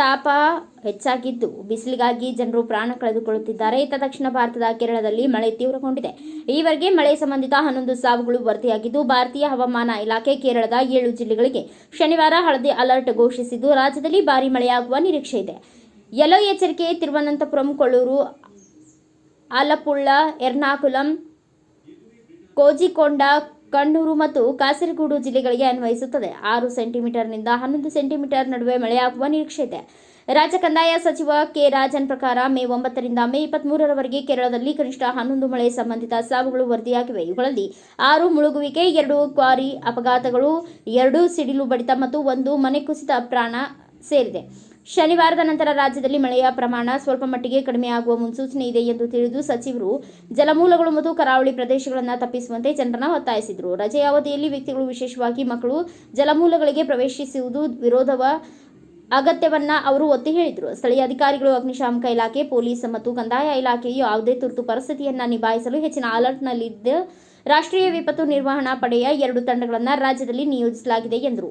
ತಾಪ ಹೆಚ್ಚಾಗಿದ್ದು, ಬಿಸಿಲಿಗಾಗಿ ಜನರು ಪ್ರಾಣ ಕಳೆದುಕೊಳ್ಳುತ್ತಿದ್ದಾರೆ. ಇತ್ತ ದಕ್ಷಿಣ ಭಾರತದ ಕೇರಳದಲ್ಲಿ ಮಳೆ ತೀವ್ರಗೊಂಡಿದೆ. ಈವರೆಗೆ ಮಳೆ ಸಂಬಂಧಿತ ಹನ್ನೊಂದು ಸಾವುಗಳು ವರದಿಯಾಗಿದ್ದು, ಭಾರತೀಯ ಹವಾಮಾನ ಇಲಾಖೆ ಕೇರಳದ ಏಳು ಜಿಲ್ಲೆಗಳಿಗೆ ಶನಿವಾರ ಹಳದಿ ಅಲರ್ಟ್ ಘೋಷಿಸಿದ್ದು, ರಾಜ್ಯದಲ್ಲಿ ಭಾರಿ ಮಳೆಯಾಗುವ ನಿರೀಕ್ಷೆ ಇದೆ. ಯೆಲ್ಲೋ ಎಚ್ಚರಿಕೆ, ತಿರುವನಂತಪುರಂ ಕೊಳ್ಳೂರು ಆಲಪ್ಪುಳ್ಳ ಎರ್ನಾಕುಲಂ, ಕೋಜಿಕೊಂಡ ಕಣ್ಣೂರು ಮತ್ತು ಕಾಸರಗೋಡು ಜಿಲ್ಲೆಗಳಿಗೆ ಅನ್ವಯಿಸುತ್ತದೆ. ಆರು ಸೆಂಟಿಮೀಟರ್ನಿಂದ ಹನ್ನೊಂದು ಸೆಂಟಿಮೀಟರ್ ನಡುವೆ ಮಳೆಯಾಗುವ ನಿರೀಕ್ಷೆ ಇದೆ. ರಾಜ್ಯ ಕಂದಾಯ ಸಚಿವ ಕೆ ರಾಜನ್ ಪ್ರಕಾರ ಮೇ ಒಂಬತ್ತರಿಂದ ಮೇ ಇಪ್ಪತ್ಮೂರರವರೆಗೆ ಕೇರಳದಲ್ಲಿ ಕನಿಷ್ಠ ಹನ್ನೊಂದು ಮಳೆ ಸಂಬಂಧಿತ ಸಾವುಗಳು ವರದಿಯಾಗಿವೆ. ಇವುಗಳಲ್ಲಿ ಆರು ಮುಳುಗುವಿಕೆ, ಎರಡು ಕ್ವಾರಿ ಅಪಘಾತಗಳು, ಎರಡು ಸಿಡಿಲು ಬಡಿತ ಮತ್ತು ಒಂದು ಮನೆ ಕುಸಿತ ಪ್ರಾಣ ಸೇರಿದೆ. ಶನಿವಾರದ ನಂತರ ರಾಜ್ಯದಲ್ಲಿ ಮಳೆಯ ಪ್ರಮಾಣ ಸ್ವಲ್ಪ ಮಟ್ಟಿಗೆ ಕಡಿಮೆಯಾಗುವ ಮುನ್ಸೂಚನೆ ಇದೆ ಎಂದು ತಿಳಿದು ಸಚಿವರು ಜಲಮೂಲಗಳು ಮತ್ತು ಕರಾವಳಿ ಪ್ರದೇಶಗಳನ್ನು ತಪ್ಪಿಸುವಂತೆ ಜನರನ್ನು ಒತ್ತಾಯಿಸಿದರು. ರಜೆಯ ಅವಧಿಯಲ್ಲಿ ವ್ಯಕ್ತಿಗಳು ವಿಶೇಷವಾಗಿ ಮಕ್ಕಳು ಜಲಮೂಲಗಳಿಗೆ ಪ್ರವೇಶಿಸುವುದು ವಿರೋಧವ ಅಗತ್ಯವನ್ನ ಅವರು ಒತ್ತಿ ಹೇಳಿದರು. ಸ್ಥಳೀಯ ಅಧಿಕಾರಿಗಳು, ಅಗ್ನಿಶಾಮಕ ಇಲಾಖೆ, ಪೊಲೀಸ್ ಮತ್ತು ಕಂದಾಯ ಇಲಾಖೆಯು ಯಾವುದೇ ತುರ್ತು ಪರಿಸ್ಥಿತಿಯನ್ನ ನಿಭಾಯಿಸಲು ಹೆಚ್ಚಿನ ಅಲರ್ಟ್ನಲ್ಲಿದ್ದ ರಾಷ್ಟ್ರೀಯ ವಿಪತ್ತು ನಿರ್ವಹಣಾ ಪಡೆಯ ಎರಡು ತಂಡಗಳನ್ನು ರಾಜ್ಯದಲ್ಲಿ ನಿಯೋಜಿಸಲಾಗಿದೆ ಎಂದರು.